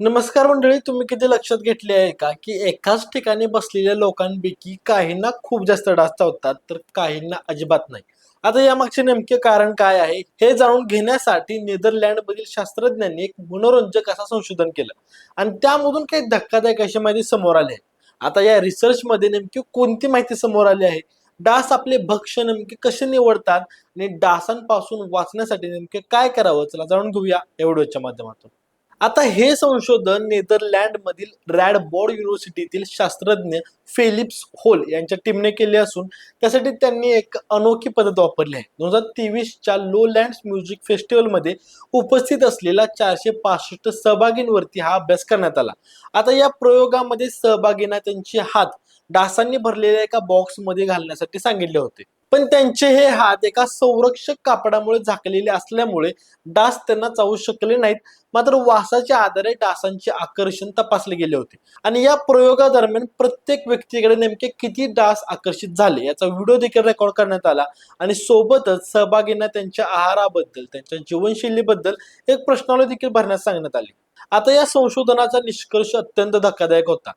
नमस्कार मंडळी तुम्ही किती लक्षात घेतले आहे का की एकाच ठिकाणी बसलेल्या लोकांपैकी काहींना खूप जास्त डास चावतात तर काहींना अजिबात नाही. आता यामागचे नेमके कारण काय आहे हे जाणून घेण्यासाठी नेदरलँड मधील शास्त्रज्ञांनी एक मनोरंजक असं संशोधन केलं. आणि त्यामधून काही धक्कादायक अशी माहिती समोर आली आहे. आता या रिसर्च मध्ये नेमकी कोणती माहिती समोर आली आहे? डास आपले भक्ष्य नेमके कसे निवडतात? आणि डासांपासून वाचण्यासाठी नेमके काय करावं? चला जाणून घेऊया एवढ्याच्या माध्यमातून. आता हे संशोधन नेदरलँड मधील रॅडबॉर्ड युनिव्हर्सिटीतील शास्त्रज्ञ फेलिप्स होल यांच्या टीमने केले असून त्यासाठी त्यांनी एक अनोखी पद्धत वापरली आहे. दोन हजार तेवीसच्या लो लँड्स म्युझिक फेस्टिवलमध्ये उपस्थित असलेला चारशे पासष्ट सहभागींवरती हा अभ्यास करण्यात आला. आता या प्रयोगामध्ये सहभागींना त्यांचे हात डासांनी भरलेल्या एका बॉक्समध्ये घालण्यासाठी सांगितले होते. पण त्यांचे हे हात एका संरक्षक कापडामुळे झाकलेले असल्यामुळे डास त्यांना चावू शकले नाहीत. मात्र वासाच्या आधारे डासांचे आकर्षण तपासले गेले होते. आणि या प्रयोगादरम्यान प्रत्येक व्यक्तीकडे नेमके किती डास आकर्षित झाले याचा व्हिडिओ देखील रेकॉर्ड करण्यात आला. आणि सोबतच सहभागींना त्यांच्या आहाराबद्दल त्यांच्या जीवनशैलीबद्दल एक प्रश्नावली देखील भरण्यास सांगण्यात आली. आता या संशोधनाचा निष्कर्ष अत्यंत धक्कादायक होता.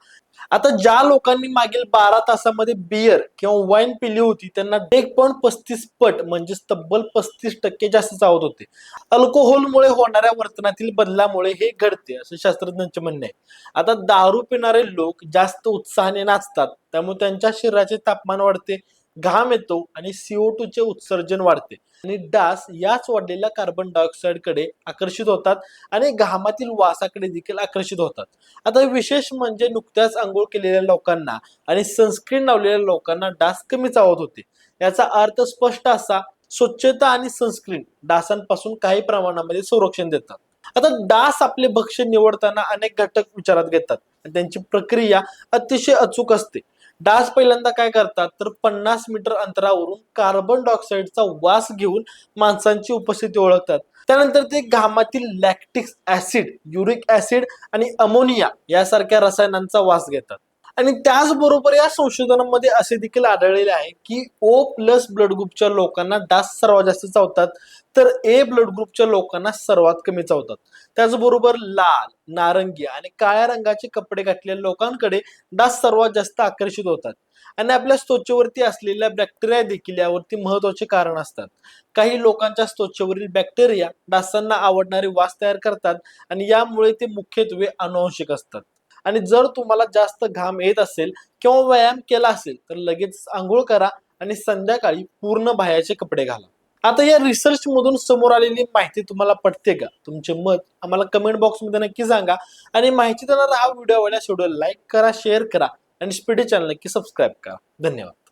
आता ज्या लोकांनी मागील बारा तासामध्ये बियर किंवा वाईन पिली होती त्यांना एक पॉईंट पस्तीस पट म्हणजे तब्बल पस्तीस टक्के जास्त चावत होते. अल्कोहोलमुळे होणाऱ्या वर्तनातील बदलामुळे हे घडते असं शास्त्रज्ञांचे म्हणणे आहे. आता दारू पिणारे लोक जास्त उत्साहाने नाचतात त्यामुळे त्यांच्या शरीराचे तापमान वाढते घाम येतो आणि सीओ चे उत्सर्जन वाढते. आणि डास याच वाढलेल्या कार्बन डायऑक्साईडकडे आकर्षित होतात आणि घामातील वासाकडे देखील आकर्षित होतात. आता विशेष म्हणजे नुकत्याच आंघोळ केलेल्या लोकांना आणि सनस्क्रीन लावलेल्या लोकांना डास कमी चावत होते. याचा अर्थ स्पष्ट असा स्वच्छता आणि सनस्क्रीन डासांपासून काही प्रमाणामध्ये संरक्षण देतात. आता डास आपले भक्ष्य निवडताना अनेक घटक विचारात घेतात. आणि त्यांची प्रक्रिया अतिशय अचूक असते. डास पहिल्यांदा काय करतात? तर पन्नास मीटर अंतरावरून कार्बन डायऑक्साईडचा वास घेऊन माणसांची उपस्थिती ओळखतात. त्यानंतर ते घामातील लॅक्टिक ऍसिड युरिक ऍसिड आणि अमोनिया यासारख्या रसायनांचा वास घेतात. आणि त्याचबरोबर या संशोधनामध्ये असे देखील आढळलेले आहे की ओ प्लस ब्लड ग्रुपच्या लोकांना डास सर्वात जास्त चावतात तर ए ब्लड ग्रुपच्या लोकांना सर्वात कमी चावतात. त्याचबरोबर लाल नारंगी आणि काळ्या रंगाचे कपडे घातलेल्या लोकांकडे डास सर्वात जास्त आकर्षित होतात. आणि आपल्या त्वचेवरती असलेल्या बॅक्टेरिया देखील यावरती महत्त्वाचे कारण असतात. काही लोकांच्या त्वचेवरील बॅक्टेरिया डासांना आवडणारे वास तयार करतात आणि यामुळे ते मुख्यत्वे अनुवंशिक असतात. आणि जर तुम्हाला जास्त घाम येत असेल किंवा व्यायाम केला असेल तर लगेच आंघोळ करा आणि संध्याकाळी पूर्ण बाह्याचे कपडे घाला. आता या रिसर्च मधून समोर आलेली माहिती तुम्हाला पटते का? तुमचे मत आम्हाला कमेंट बॉक्समध्ये नक्की सांगा. आणि माहिती देणारा हा व्हिडिओ आवडल्यास व्हिडिओ लाईक करा शेअर करा आणि स्पीडी चॅनल नक्की सबस्क्राईब करा. धन्यवाद.